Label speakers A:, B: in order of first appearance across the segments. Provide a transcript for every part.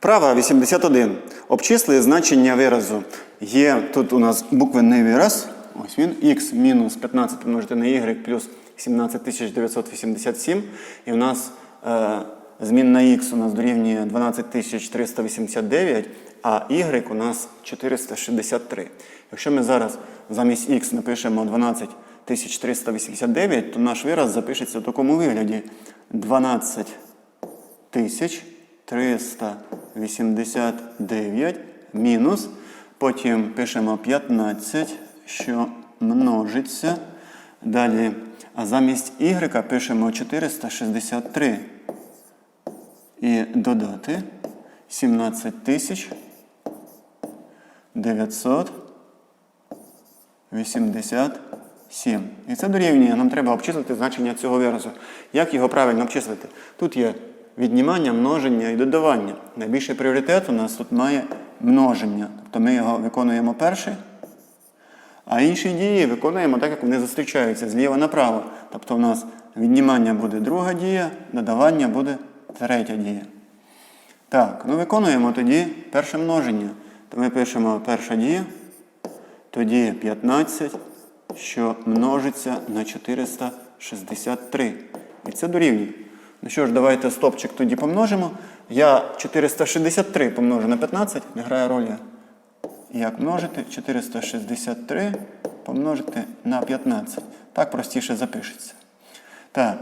A: Вправа 81. Обчисли значення виразу. Є тут у нас буквенний вираз. Ось він. Х мінус 15 помножити на y плюс 17987. І у нас е, змін на х у нас дорівнює 12389, а y у нас 463. Якщо ми зараз замість х напишемо 12389, то наш вираз запишеться в такому вигляді. 12 тисяч 389 мінус. Потім пишемо 15, що множиться. Далі, а замість y пишемо 463. І додати 17 тисяч 987. І це дорівнює. Нам треба обчислити значення цього виразу. Як його правильно обчислити? Тут є віднімання, множення і додавання. Найбільший пріоритет у нас тут має множення. Тобто ми його виконуємо перший, а інші дії виконуємо так, як вони зустрічаються зліва направо. Тобто у нас віднімання буде друга дія, додавання буде третя дія. Так, ну виконуємо тоді перше множення. То ми пишемо перша дія, тоді 15, що множиться на 463. І це дорівнює. Ну що ж, давайте стопчик тоді помножимо. Я 463 помножу на 15, не грає ролі. Як множити? 463 помножити на 15. Так простіше запишеться. Так.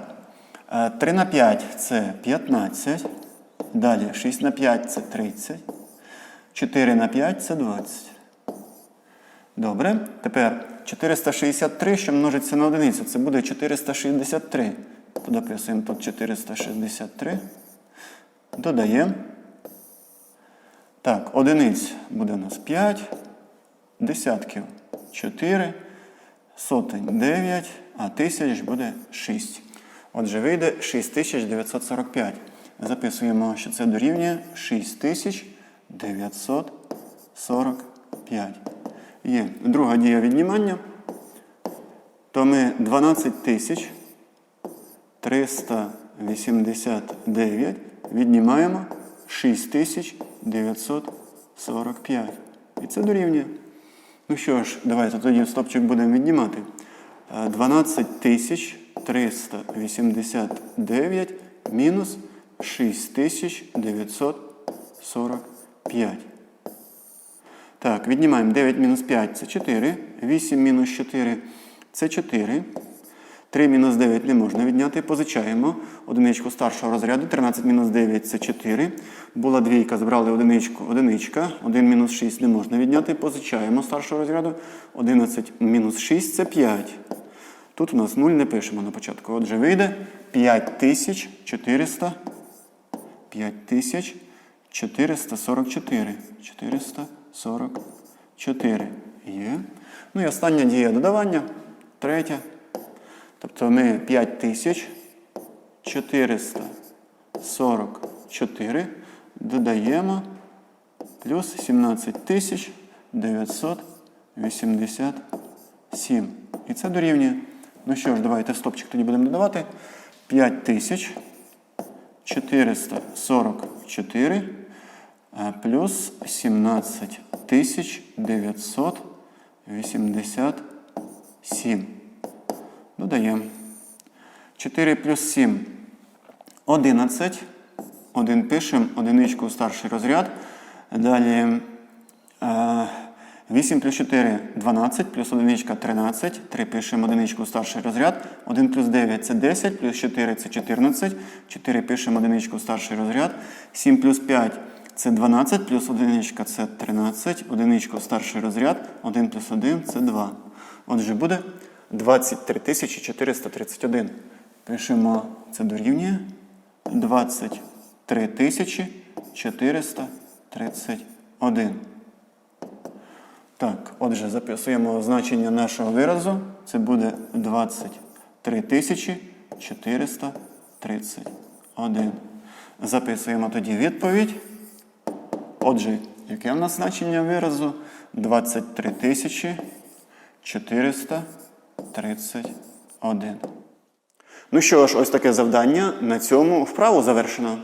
A: 3 на 5 це 15. Далі 6 на 5 це 30. 4 на 5 це 20. Добре. Тепер 463, що множиться на одиницю, це буде 463. Дописуємо тут 463. Додаємо. Так, одиниць буде у нас 5, десятків 4, сотень 9, а тисяч буде 6. Отже, вийде 6945. Записуємо, що це дорівнює 6945. Є друга дія віднімання. То ми 12 тисяч 389 віднімаємо 6945. І це дорівнює. Ну що ж, давайте тоді стопчик будемо віднімати. Е, 12 389 мінус 6945. Так, віднімаємо 9 мінус 5 це 4. 8 мінус 4 це 4. 3 мінус 9 не можна відняти. Позичаємо одиничку старшого розряду. 13 мінус 9 це 4. Була двійка, збрали одиничку, одиничка. 1 мінус 6 не можна відняти. Позичаємо старшого розряду. 11 мінус 6 це 5. Тут у нас 0 не пишемо на початку. Отже, вийде 5400. 5444. 444. Є. Ну і остання дія додавання. Третя. Тобто ми 5444 додаємо плюс 17987. І це дорівнює. Ну що ж, давайте стопчик тоді будемо додавати. 5444 а, плюс 17987. Додаємо. 4 плюс 7 11. 1 пишемо, одиничку в старший розряд. Далі е, 8 плюс 4 12, плюс одиничка 13. 3 пишемо одиничку в старший розряд. 1 плюс 9 це 10, плюс 4 це 14. 4 пишемо одиничку в старший розряд. 7 плюс 5 це 12, плюс одиничка це 13. Одиничку в старший розряд. 1 плюс 1 це 2. Отже, буде 23 431. Пишемо, це дорівнює 23 431. Так, отже, записуємо значення нашого виразу. Це буде 23 431. Записуємо тоді відповідь. Отже, яке в нас значення виразу? 23 431. Ну що ж, ось таке завдання. На цьому вправу завершено.